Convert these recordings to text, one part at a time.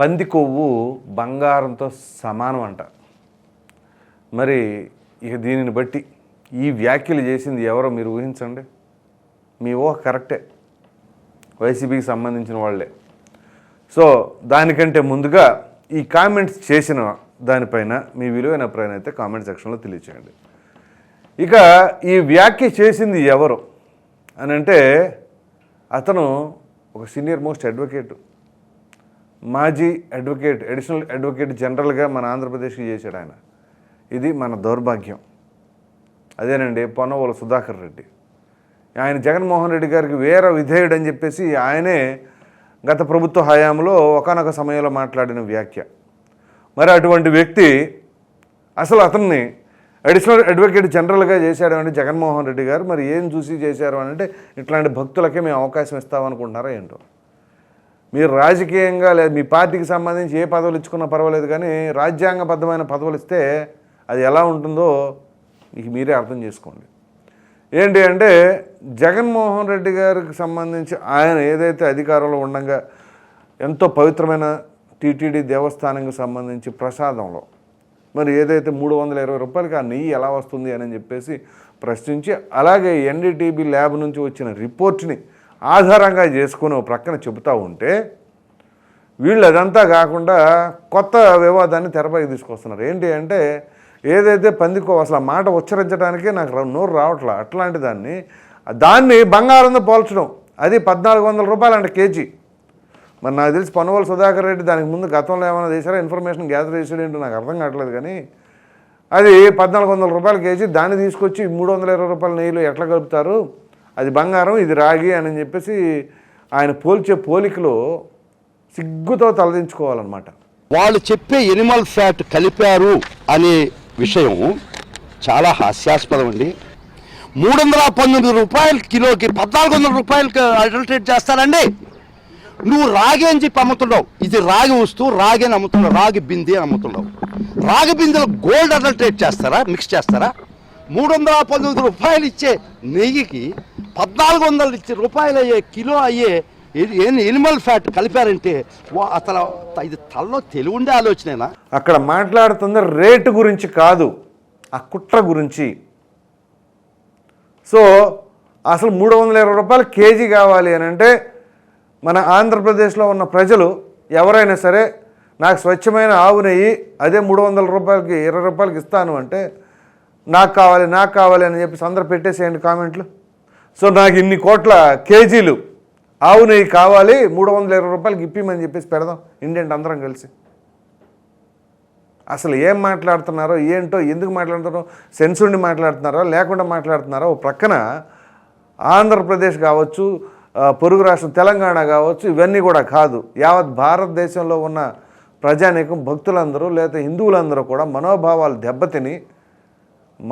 పంది కొవ్వు బంగారంతో సమానం అంట మరి ఇక దీనిని బట్టి ఈ వ్యాఖ్యలు చేసింది ఎవరో మీరు ఊహించండి. మీ ఊహ కరెక్టే. వైసీపీకి సంబంధించిన వాళ్ళే. సో దానికంటే ముందుగా ఈ కామెంట్స్ చేసిన దానిపైన మీ విలువైన అభిప్రాయం అయితే కామెంట్ సెక్షన్లో తెలియచేయండి. ఇక ఈ వ్యాఖ్య చేసింది ఎవరు? అని అంటే అతను ఒక సీనియర్ మోస్ట్ అడ్వకేటు. మాజీ అడ్వకేట్ అడిషనల్ అడ్వకేట్ జనరల్గా మన ఆంధ్రప్రదేశ్కి చేశాడు ఆయన. ఇది మన దౌర్భాగ్యం. అదేనండి పొన్నవోల సుధాకర్ రెడ్డి. ఆయన జగన్మోహన్ రెడ్డి గారికి వేర విధేయుడు అని చెప్పేసి ఆయనే గత ప్రభుత్వ హయాంలో ఒకనొక సమయంలో మాట్లాడిన వ్యాఖ్య. మరి అటువంటి వ్యక్తి అసలు అతన్ని అడిషనల్ అడ్వకేట్ జనరల్గా చేశాడు అంటే జగన్మోహన్ రెడ్డి గారు మరి ఏం చూసి చేశారు అని అంటే ఇట్లాంటి భక్తులకే మేము అవకాశం ఇస్తామనుకుంటున్నారా ఏంటో? మీరు రాజకీయంగా లేదా మీ పార్టీకి సంబంధించి ఏ పదవులు ఇచ్చుకున్నా పర్వాలేదు కానీ రాజ్యాంగబద్ధమైన పదవులు ఇస్తే అది ఎలా ఉంటుందో మీకు మీరే అర్థం చేసుకోండి. ఏంటి అంటే జగన్మోహన్ రెడ్డి గారికి సంబంధించి ఆయన ఏదైతే అధికారంలో ఉండగా ఎంతో పవిత్రమైన టీటీడీ దేవస్థానంకి సంబంధించి ప్రసాదంలో మరి ఏదైతే మూడు వందల ఇరవై రూపాయలకి ఆ నెయ్యి ఎలా వస్తుంది అని చెప్పేసి ప్రశ్నించి అలాగే ఎన్డీటీబీ ల్యాబ్ నుంచి వచ్చిన రిపోర్ట్ని ఆధారంగా చేసుకుని ఓ ప్రక్కన చెబుతూ ఉంటే వీళ్ళు అదంతా కాకుండా కొత్త వివాదాన్ని తెరపైకి తీసుకొస్తున్నారు. ఏంటి అంటే ఏదైతే పందికో అసలు ఆ మాట ఉచ్చరించడానికే నాకు నోరు రావట్లా అట్లాంటి దాన్ని. దాన్ని బంగారంతో పోల్చడం. అది పద్నాలుగు వందల రూపాయలు అంటే కేజీ. మరి నాకు తెలిసి పనువల సుధాకర్ రెడ్డి దానికి ముందు గతంలో ఏమైనా చేశారా? ఇన్ఫర్మేషన్ గ్యాదర్ చేసాడు ఏంటో నాకు అర్థం కావట్లేదు కానీ అది పద్నాలుగు వందల రూపాయలు కేజీ. దాన్ని తీసుకొచ్చి మూడు వందల ఇరవై రూపాయల నెయ్యిలు ఎట్లా కలుపుతారు? అది బంగారం ఇది రాగి అని చెప్పేసి ఆయన పోల్చే పోలికలో సిగ్గుతో తలదించుకోవాలన్నమాట. వాళ్ళు చెప్పే ఎనిమల్ ఫ్యాట్ కలిపారు అనే విషయం చాలా హాస్యాస్పదం అండి మూడు వందల పంతొమ్మిది రూపాయల కిలోకి పద్నాలుగు వందల రూపాయలకి అడల్టరేట్ చేస్తారండి. నువ్వు రాగి అని చెప్పి అమ్ముతున్నావు ఇది రాగి వస్తువు రాగి అని అమ్ముతున్నావు రాగి బింది అని అమ్ముతున్నావు రాగి బిందెలో గోల్డ్ అడల్టరేట్ చేస్తారా మిక్స్ చేస్తారా? మూడు వందల పంతొమ్మిది రూపాయలు ఇచ్చే నెయ్యికి పద్నాలుగు వందలు ఇచ్చే రూపాయలు అయ్యే కిలో అయ్యే ఎనిమల్ ఫ్యాట్ కలిపారంటే అసలు ఇది తల్లో తెలివి ఉండే ఆలోచనేనా? అక్కడ మాట్లాడుతున్న రేటు గురించి కాదు ఆ కుట్ర గురించి. సో అసలు మూడు వందల ఇరవై రూపాయలు కేజీ కావాలి అని అంటే మన ఆంధ్రప్రదేశ్లో ఉన్న ప్రజలు ఎవరైనా సరే నాకు స్వచ్ఛమైన ఆవు నెయ్యి అదే మూడు వందల రూపాయలకి ఇరవై రూపాయలకి ఇస్తాను అంటే నాకు కావాలి నాకు కావాలి అని చెప్పి అందరు పెట్టేసేయండి కామెంట్లు. సో నాకు ఇన్ని కోట్ల కేజీలు ఆవు నెయ్యి కావాలి మూడు వందల ఇరవై రూపాయలకి ఇప్పిమని చెప్పేసి పెడదాం. ఇండియన్ అందరం కలిసి. అసలు ఏం మాట్లాడుతున్నారో ఏంటో ఎందుకు మాట్లాడుతున్నారో సెన్స్ ఉండి మాట్లాడుతున్నారో లేకుండా మాట్లాడుతున్నారో ఓ ప్రక్కన ఆంధ్రప్రదేశ్ కావచ్చు పొరుగు రాష్ట్రం తెలంగాణ కావచ్చు ఇవన్నీ కూడా కాదు. యావత్ భారతదేశంలో ఉన్న ప్రజానీకం భక్తులందరూ లేదా హిందువులందరూ కూడా మనోభావాలు దెబ్బతిని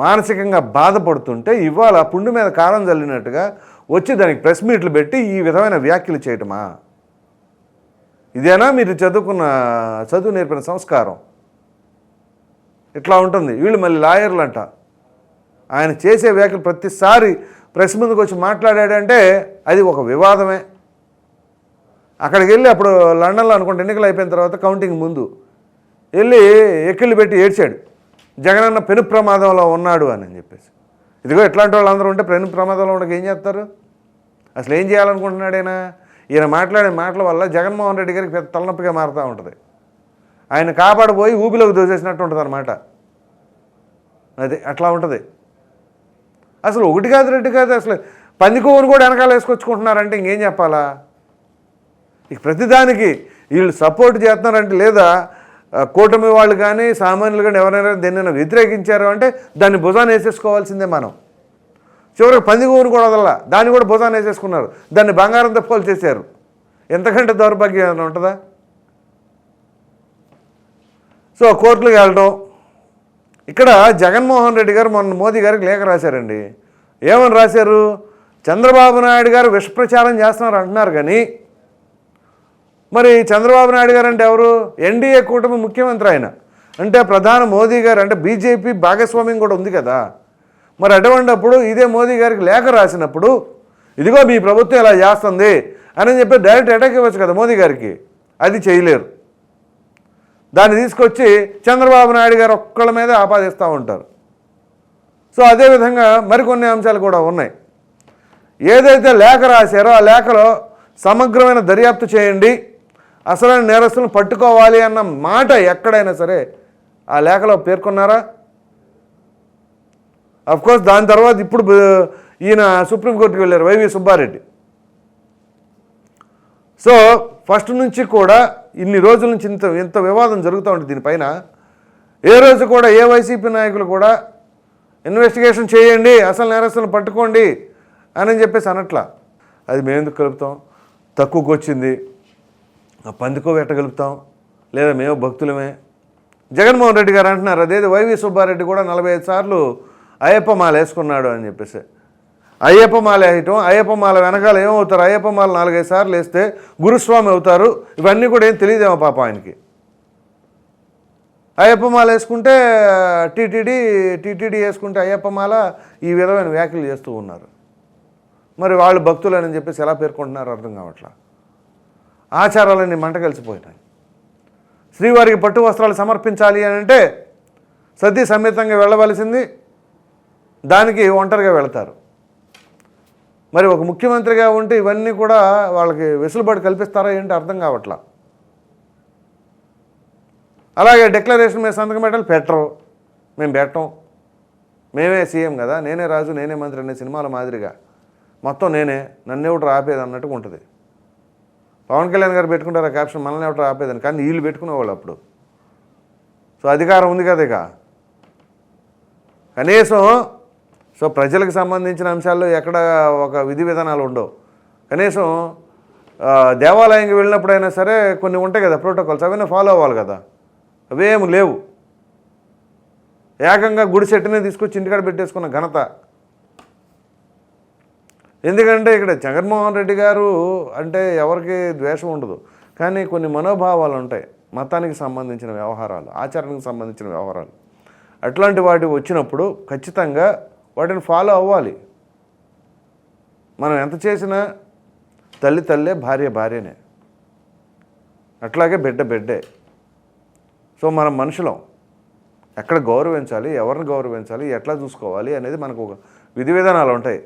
మానసికంగా బాధపడుతుంటే ఇవాళ పుండు మీద కారం చల్లినట్టుగా వచ్చి దానికి ప్రెస్ మీట్లు పెట్టి ఈ విధమైన వ్యాఖ్యలు చేయటమా? ఇదేనా మీరు చదువుకున్న చదువు నేర్పిన సంస్కారం? ఇట్లా ఉంటుంది. వీళ్ళు మళ్ళీ లాయర్లు అంట ఆయన చేసే వ్యాఖ్యలు ప్రతిసారి ప్రెస్ ముందుకు వచ్చి మాట్లాడాడంటే అది ఒక వివాదమే. అక్కడికి వెళ్ళి అప్పుడు లండన్లో అనుకుంటే ఎన్నికలు అయిపోయిన తర్వాత కౌంటింగ్ ముందు వెళ్ళి ఎక్కిళ్ళు పెట్టి ఏడ్చాడు. జగనన్న పెను ప్రమాదంలో ఉన్నాడు అని చెప్పేసి. ఇదిగో ఇట్లాంటి వాళ్ళందరూ ఉంటే పెను ప్రమాదంలో ఉండక ఏం చేస్తారు? అసలు ఏం చేయాలనుకుంటున్నాడు ఈయన ఈయన మాట్లాడే మాటల వల్ల జగన్మోహన్ రెడ్డి గారికి పెద్ద తలనొప్పిగా మారుతూ ఉంటుంది. ఆయన కాపాడబోయి ఊపిలోకి దోసేసినట్టు ఉంటుంది అనమాట అది అట్లా ఉంటుంది. అసలు ఒకటి కాదు రెడ్డి కాదు అసలు పందికొవ్వును కూడా వెనకాల వేసుకొచ్చుకుంటున్నారంటే ఇంకేం చెప్పాలా? ఇక ప్రతిదానికి వీళ్ళు సపోర్ట్ చేస్తున్నారంటే లేదా కూటమి వాళ్ళు కానీ సామాన్యులు కానీ ఎవరైనా దేన్నైనా వ్యతిరేకించారు అంటే దాన్ని భుజాన్ని వేసేసుకోవాల్సిందే మనం. చివరికి పందిగూరు కూడా వదల దాన్ని కూడా భుజాన్ని వేసేసుకున్నారు. దాన్ని బంగారంతో పోల్ చేశారు. ఎంతకంటే దౌర్భాగ్యం ఏమైనా ఉంటుందా? సో కోర్టులకు వెళ్ళడం ఇక్కడ జగన్మోహన్ రెడ్డి గారు మొన్న మోదీ గారికి లేఖ రాశారండి. ఏమని రాశారు? చంద్రబాబు నాయుడు గారు విషప్రచారం చేస్తున్నారు అంటున్నారు కానీ మరి చంద్రబాబు నాయుడు గారు అంటే ఎవరు? ఎన్డీఏ కూటమి ముఖ్యమంత్రి ఆయన. అంటే ప్రధాని మోదీ గారు అంటే బీజేపీ భాగస్వామ్యం కూడా ఉంది కదా. మరి అటువంటిప్పుడు ఇదే మోదీ గారికి లేఖ రాసినప్పుడు ఇదిగో మీ ప్రభుత్వం ఇలా చేస్తుంది అని చెప్పి డైరెక్ట్ అటాక్ ఇవ్వచ్చు కదా మోదీ గారికి. అది చేయలేరు. దాన్ని తీసుకొచ్చి చంద్రబాబు నాయుడు గారు ఒక్కళ్ళ మీద ఆపాదిస్తూ ఉంటారు. సో అదేవిధంగా మరికొన్ని అంశాలు కూడా ఉన్నాయి. ఏదైతే లేఖ రాశారో ఆ లేఖలో సమగ్రమైన దర్యాప్తు చేయండి. అసలైన నేరస్తులను పట్టుకోవాలి అన్న మాట ఎక్కడైనా సరే ఆ లేఖలో పేర్కొన్నారా? అఫ్కోర్స్ దాని తర్వాత ఇప్పుడు ఈయన సుప్రీంకోర్టుకి వెళ్ళారు వైవి సుబ్బారెడ్డి సో ఫస్ట్ నుంచి కూడా ఇన్ని రోజుల నుంచి ఇంత ఇంత వివాదం జరుగుతూ ఉంటుంది దీనిపైన. ఏ రోజు కూడా ఏ వైసీపీ నాయకులు కూడా ఇన్వెస్టిగేషన్ చేయండి అసలు నేరస్తులను పట్టుకోండి అని చెప్పేసి అనట్లా. అది మేము ఎందుకు కలుపుతాం? తక్కువకి వచ్చింది. ఆ పందికో పెట్టగలుపుతాం లేదా మేము భక్తులమే. జగన్మోహన్ రెడ్డి గారు అంటున్నారు అదేది వైవి సుబ్బారెడ్డి కూడా నలభై ఐదు సార్లు అయ్యప్ప మాల వేసుకున్నాడు అని చెప్పేసి. అయ్యప్ప మాల వేయటం అయ్యప్ప మాల వెనకాల ఏమవుతారు? అయ్యప్ప మాల నాలుగైదు సార్లు వేస్తే గురుస్వామి అవుతారు. ఇవన్నీ కూడా ఏం తెలియదేమో పాప ఆయనకి. అయ్యప్ప మాల వేసుకుంటే టీటీడీ టీటీడీ వేసుకుంటే అయ్యప్ప మాల ఈ విధమైన వ్యాఖ్యలు చేస్తూ ఉన్నారు. మరి వాళ్ళు భక్తులని చెప్పేసి ఎలా పేర్కొంటున్నారో అర్థం కావట్లా? ఆచారాలన్నీ మంట కలిసిపోయినాయి. శ్రీవారికి పట్టు వస్త్రాలు సమర్పించాలి అని అంటే సతీ సమేతంగా వెళ్ళవలసింది. దానికి ఒంటరిగా వెళతారు. మరి ఒక ముఖ్యమంత్రిగా ఉంటే ఇవన్నీ కూడా వాళ్ళకి వెసులుబాటు కల్పిస్తారా ఏంటి అర్థం కావట్లా? అలాగే డిక్లరేషన్ మీద సంతకం పెట్టాలి పెట్టరు. మేము పెట్టం. మేమే సీఎం కదా నేనే రాజు నేనే మంత్రి అనే సినిమాల మాదిరిగా. మొత్తం నేనే నన్ను ఎవడు ఆపేది అన్నట్టుగా ఉంటుంది. పవన్ కళ్యాణ్ గారు పెట్టుకుంటారు ఆ క్యాప్షన్ మనల్ని ఎవరు ఆపేదని. కానీ వీళ్ళు పెట్టుకునేవాళ్ళు అప్పుడు. సో అధికారం ఉంది కదా ఇక. కనీసం సో ప్రజలకు సంబంధించిన అంశాల్లో ఎక్కడ ఒక విధి విధానాలు ఉండవు. కనీసం దేవాలయంకి వెళ్ళినప్పుడైనా సరే కొన్ని ఉంటాయి కదా ప్రోటోకాల్స్ అవన్నీ ఫాలో అవ్వాలి కదా. అవేం లేవు. ఏకంగా గుడి చెట్టునే తీసుకొచ్చి ఇంటికాడ పెట్టేసుకున్న ఘనత. ఎందుకంటే ఇక్కడ జగన్మోహన్ రెడ్డి గారు అంటే ఎవరికి ద్వేషం ఉండదు. కానీ కొన్ని మనోభావాలు ఉంటాయి. మతానికి సంబంధించిన వ్యవహారాలు ఆచరణకు సంబంధించిన వ్యవహారాలు. అట్లాంటి వాటి వచ్చినప్పుడు ఖచ్చితంగా వాటిని ఫాలో అవ్వాలి. మనం ఎంత చేసినా తల్లి తల్లే భార్య భార్యనే. అట్లాగే బిడ్డ బిడ్డే. సో మనం మనుషులం. ఎక్కడ గౌరవించాలి ఎవరిని గౌరవించాలి ఎట్లా చూసుకోవాలి అనేది మనకు ఒక విధి విధానాలు ఉంటాయి.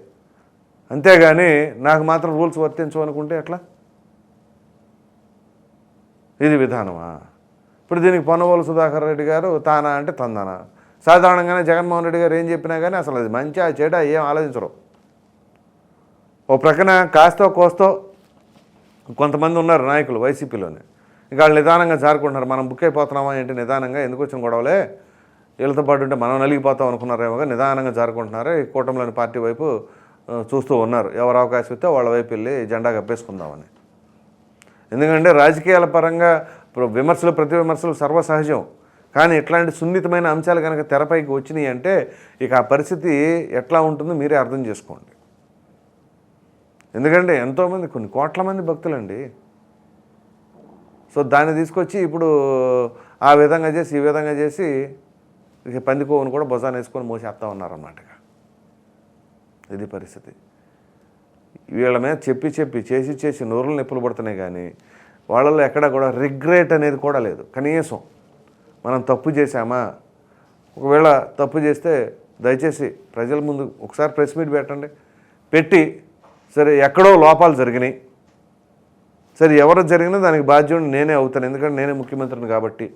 అంతేగాని నాకు మాత్రం రూల్స్ వర్తించు అనుకుంటే ఎట్లా? ఇది విధానమా? ఇప్పుడు దీనికి పొన్నవోలు సుధాకర్ రెడ్డి గారు తానా అంటే తందానా? సాధారణంగానే జగన్మోహన్ రెడ్డి గారు ఏం చెప్పినా కానీ అసలు అది మంచిగా చెడ ఏం ఆలోచించరు. ఓ ప్రక్కన కాస్తో కోస్తో కొంతమంది ఉన్నారు నాయకులు వైసీపీలోనే. ఇంకా వాళ్ళు నిదానంగా జారుకుంటున్నారు. మనం బుక్ అయిపోతున్నామా ఏంటి? నిదానంగా ఎందుకు వచ్చిన గొడవలే? వీళ్ళతో పాటు ఉంటే మనం నలిగిపోతాం అనుకున్నారేమో నిదానంగా జారుకుంటున్నారు ఈ కూటమిలోని పార్టీ వైపు చూస్తూ ఉన్నారు. ఎవరు అవకాశం ఇస్తే వాళ్ళ వైపు వెళ్ళి జెండా కప్పేసుకుందామని. ఎందుకంటే రాజకీయాల పరంగా విమర్శలు ప్రతి విమర్శలు సర్వసహజం. కానీ ఇట్లాంటి సున్నితమైన అంశాలు కనుక తెరపైకి వచ్చినాయి అంటే ఇక ఆ పరిస్థితి ఎట్లా ఉంటుందో మీరే అర్థం చేసుకోండి. ఎందుకంటే ఎంతోమంది కొన్ని కోట్ల మంది భక్తులండి. సో దాన్ని తీసుకొచ్చి ఇప్పుడు ఆ విధంగా చేసి ఈ విధంగా చేసి ఇక పందికోవను కూడా భుజాన్ని వేసుకొని మోసేస్తా ఉన్నారన్నమాట ఇక. ఇది పరిస్థితి. వీళ్ళ మీద చెప్పి చెప్పి చేసి చేసి నోరులు నొప్పులు పడుతున్నాయి కానీ వాళ్ళల్లో ఎక్కడ కూడా రిగ్రెట్ అనేది కూడా లేదు. కనీసం మనం తప్పు చేశామా? ఒకవేళ తప్పు చేస్తే దయచేసి ప్రజల ముందు ఒకసారి ప్రెస్ మీట్ పెట్టండి. పెట్టి సరే ఎక్కడో లోపాలు జరిగినాయి. సరే ఎవరు జరిగినా దానికి బాధ్యుడు నేనే అవుతాను. ఎందుకంటే నేనే ముఖ్యమంత్రిని కాబట్టి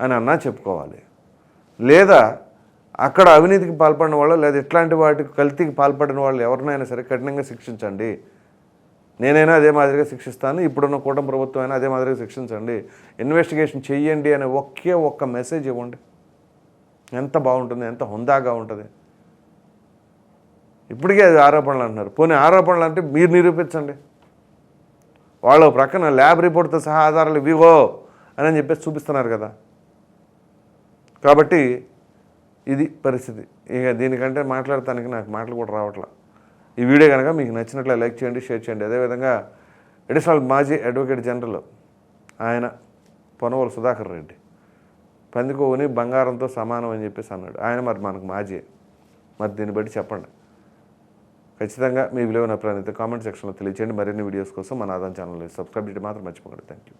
అని అన్నా చెప్పుకోవాలి. లేదా అక్కడ అవినీతికి పాల్పడిన వాళ్ళు లేదా ఇట్లాంటి వాటికి కల్తీకి పాల్పడిన వాళ్ళు ఎవరినైనా సరే కఠినంగా శిక్షించండి. నేనైనా అదే మాదిరిగా శిక్షిస్తాను. ఇప్పుడున్న కూటమి ప్రభుత్వం అయినా అదే మాదిరిగా శిక్షించండి. ఇన్వెస్టిగేషన్ చెయ్యండి అనే ఒకే ఒక్క మెసేజ్ ఇవ్వండి. ఎంత బాగుంటుంది ఎంత హుందాగా ఉంటుంది. ఇప్పటికే అది ఆరోపణలు అంటున్నారు. పోనీ ఆరోపణలు అంటే మీరు నిరూపించండి. వాళ్ళు ప్రక్కన ల్యాబ్ రిపోర్ట్తో సహా ఆధారాలు ఇవిగో అని చెప్పేసి చూపిస్తున్నారు కదా. కాబట్టి ఇది పరిస్థితి. ఇక దీనికంటే మాట్లాడటానికి నాకు మాటలు కూడా రావట్లా. ఈ వీడియో కనుక మీకు నచ్చినట్లే లైక్ చేయండి షేర్ చేయండి. అదేవిధంగా అడిషనల్ మాజీ అడ్వకేట్ జనరల్ ఆయన పొనవోలు సుధాకర్ రెడ్డి. పందికోవుని బంగారంతో సమానం అని చెప్పేసి అన్నాడు. ఆయన మరి మనకు మాజీ. మరి దీన్ని బట్టి చెప్పండి. ఖచ్చితంగా మీ విలువైన ప్రాణిత కామెంట్ సెక్షన్లో తెలియచేయండి. మరిన్ని వీడియోస్ కోసం మన ఆదాన్ ఛానల్ని సబ్స్క్రైబ్ చేయడం మాత్రం మర్చిపోకండి. Thank you